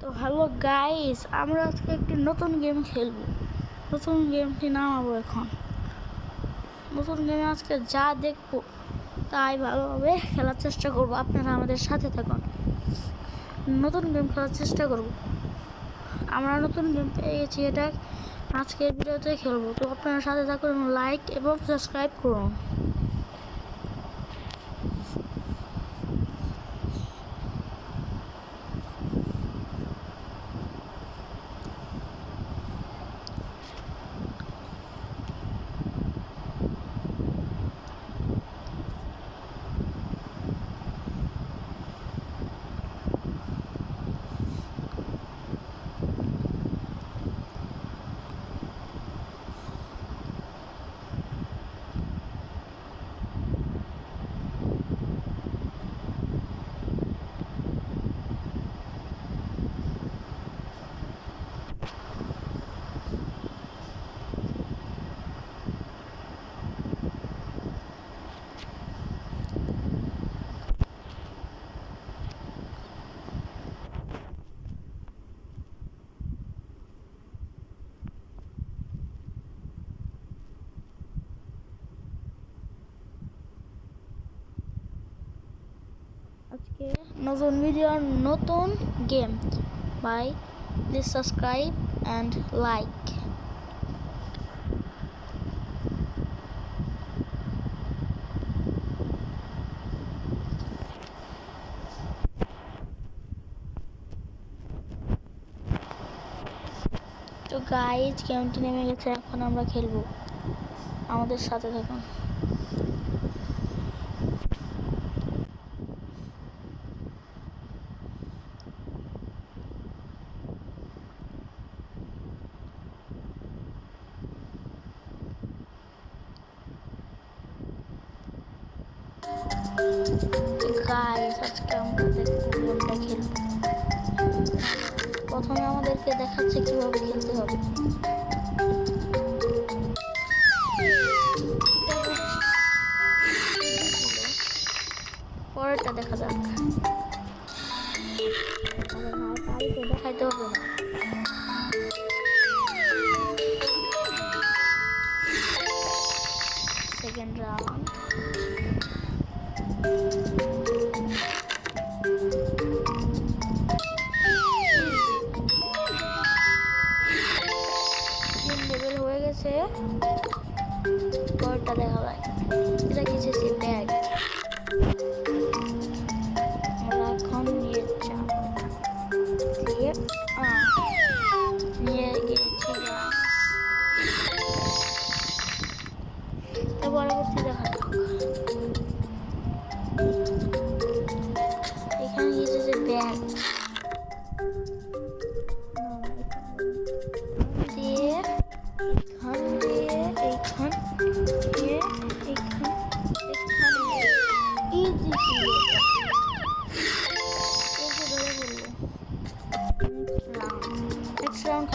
তো hello guys, আমরা আজকে একটি নতুন গেম খেলব। নতুন গেমটি নামাবো এখন। নতুন গেমে আজকে যা দেখব তাই ভালোভাবে খেলার চেষ্টা করব। আপনারা আমাদের সাথে থাকুন। নতুন গেম খেলার চেষ্টা করব। আমরা নতুন গেম পেয়ে গেছি, এটা আজকের ভিডিওতে খেলব। তো আপনারা সাথে থাকুন, লাইক এবং সাবস্ক্রাইব করুন। নতুন ভিডিও নতুন game bye please subscribe and like তো গাইজ গেমটি নেমে গেছে, এখন আমরা খেলব। আমাদের সাথে থাকুন। গাইস আজকে আমরা দেখব খেলব প্রথমে আমাদেরকে দেখাচ্ছে কীভাবে খেলতে হবে। পরেরটা দেখা যাক। দেখাইতে হবে না। সেকেন্ড রাউন্ড লেভেল হয়ে গেছে পরটা দেখা যায় এটা কিছু ব্যাগ আমরা এখন নিয়ে যাব দিয়ে আহ, নিয়ে গিয়েছিলাম তো পরবর্তী দেখা যাক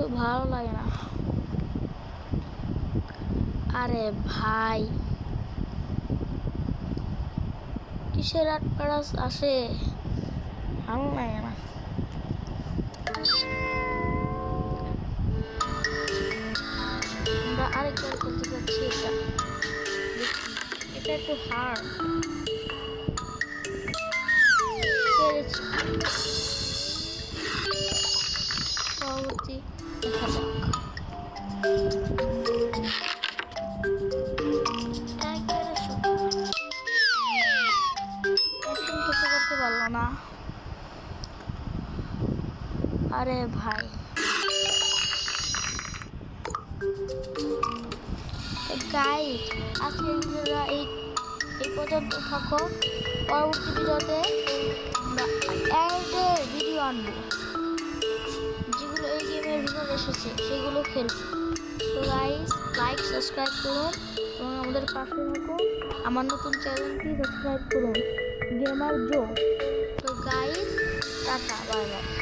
একটু ভালো লাগে না। আরে ভাই। কিসের আট প্যারাস আসে? ভালো লাগে না। আমরা আরেকবার করতে পারছি এটা। এটা একটু হার্ড আরে ভাই। আজকের ভিডিওটা এই এই পর্যন্ত থাকো। পরবর্তী ভিডিওতে আমরা ভিডিও আনব। এসেছে, সেগুলো খেলব। তো গাইস লাইক সাবস্ক্রাইব করুন এবং আমাদের পাশে থাকুন আমার নতুন চ্যানেলটি সাবস্ক্রাইব করুন গেমার জো তো গাইস টাটা বাই বাই